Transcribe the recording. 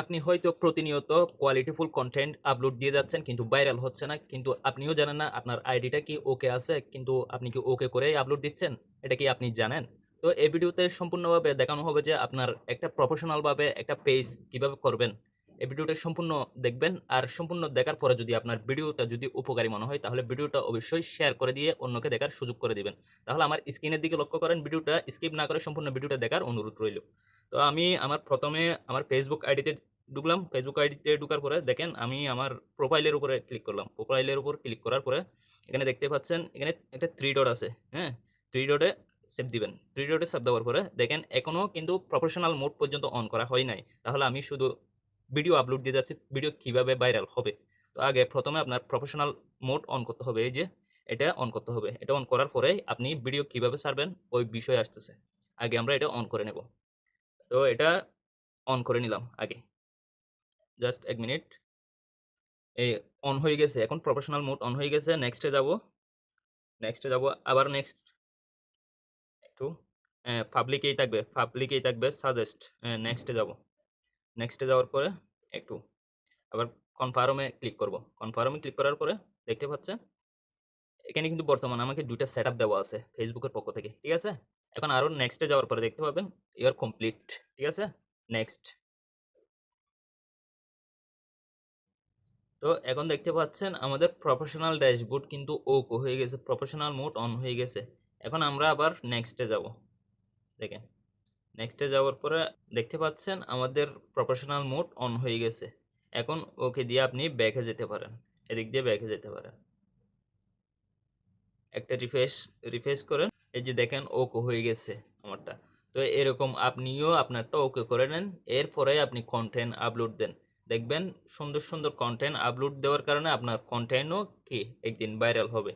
আপনি হয়তো প্রতিনিয়ত কোয়ালিটিফুল কন্টেন্ট আপলোড দিয়ে যাচ্ছেন, কিন্তু ভাইরাল হচ্ছে না। কিন্তু আপনিও জানেন না আপনার আইডিটা কি ওকে আছে, কিন্তু আপনি কি ওকে করেই আপলোড দিচ্ছেন? এটা কি আপনি জানেন? তো এই ভিডিওতে সম্পূর্ণভাবে দেখানো হবে যে আপনার একটা প্রফেশনালভাবে একটা পেজ কীভাবে করবেন। এই ভিডিওটা সম্পূর্ণ দেখবেন আর সম্পূর্ণ দেখার পরে যদি আপনার ভিডিওটা যদি উপকারী মনে হয়, তাহলে ভিডিওটা অবশ্যই শেয়ার করে দিয়ে অন্যকে দেখার সুযোগ করে দিবেন। তাহলে আমার স্ক্রিনের দিকে লক্ষ্য করেন, ভিডিওটা স্কিপ না করে সম্পূর্ণ ভিডিওটা দেখার অনুরোধ রইল। তো আমি আমার প্রথমে আমার ফেসবুক আইডিতে ঢুকলাম। ফেসবুক আইডিতে ঢুকার পরে দেখেন আমি আমার প্রোফাইলের উপরে ক্লিক করলাম। প্রোফাইলের উপর ক্লিক করার পরে এখানে দেখতে পাচ্ছেন, এখানে একটা থ্রি ডট আছে হ্যাঁ? থ্রি ডটে সেভ দিবেন। থ্রি ডটে সেভ দেওয়ার পরে দেখেন এখনও কিন্তু প্রফেশনাল মোড পর্যন্ত অন করা হয় নাই। তাহলে আমি শুধু ভিডিও আপলোড দিয়ে যাচ্ছি ভিডিও কীভাবে ভাইরাল হবে? তো আগে প্রথমে আপনার প্রফেশনাল মোড অন করতে হবে, এই যে এটা অন করতে হবে। এটা অন করার পরে আপনি ভিডিও কীভাবে ছাড়বেন, ওই বিষয় আসতেছে। আগে আমরা এটা অন করে নেব। তো এটা অন করে নিলাম আগে। জাস্ট এক মিনিট এই অন হয়ে গেছে। এখন প্রফেশনাল মোড অন হয়ে গেছে। নেক্সটে যাব। নেক্সটে যাব। আবার নেক্সট একটু পাবলিকেই থাকবে। পাবলিকেই থাকবে। সাজেস্ট নেক্সটে যাব। নেক্সটে যাওয়ার পরে একটু আবার কনফার্মে ক্লিক করব। কনফার্মে ক্লিক করার পরে দেখতে পাচ্ছেন? এখানে কিন্তু বর্তমানে আমাকে দুইটা সেট দেওয়া আছে ফেসবুকের পক্ষ থেকে। ঠিক আছে? এখন আরও নেক্সটে যাওয়ার পরে দেখতে পাবেন ইয়ার কমপ্লিট ঠিক আছে? নেক্সট তো এখন দেখতে পাচ্ছেন, আমাদের প্রফেশনাল ড্যাশবোর্ড কিন্তু ওক হয়ে গেছে প্রফেশনাল মোড অন হয়ে গেছে। এখন আমরা আবার নেক্সটে যাব। দেখেন নেক্সটে যাওয়ার পরে দেখতে পাচ্ছেন, আমাদের প্রফেশনাল মোড অন হয়ে গেছে। এখন ওকে দিয়ে আপনি ব্যাকে যেতে পারেন, এদিক দিয়ে ব্যাকে যেতে পারেন। একটা রিফ্রেশ রিফ্রেশ করেন। এই যে দেখেন ওকে হয়ে গেছে আমারটা। তো এরকম আপনিও আপনারটা ওকে করে নেন, এরপরে আপনি কন্টেন্ট আপলোড দেন। দেখবেন সুন্দর সুন্দর কন্টেন্ট আপলোড দেওয়ার কারণে আপনার কন্টেন্টও কি একদিন ভাইরাল হবে।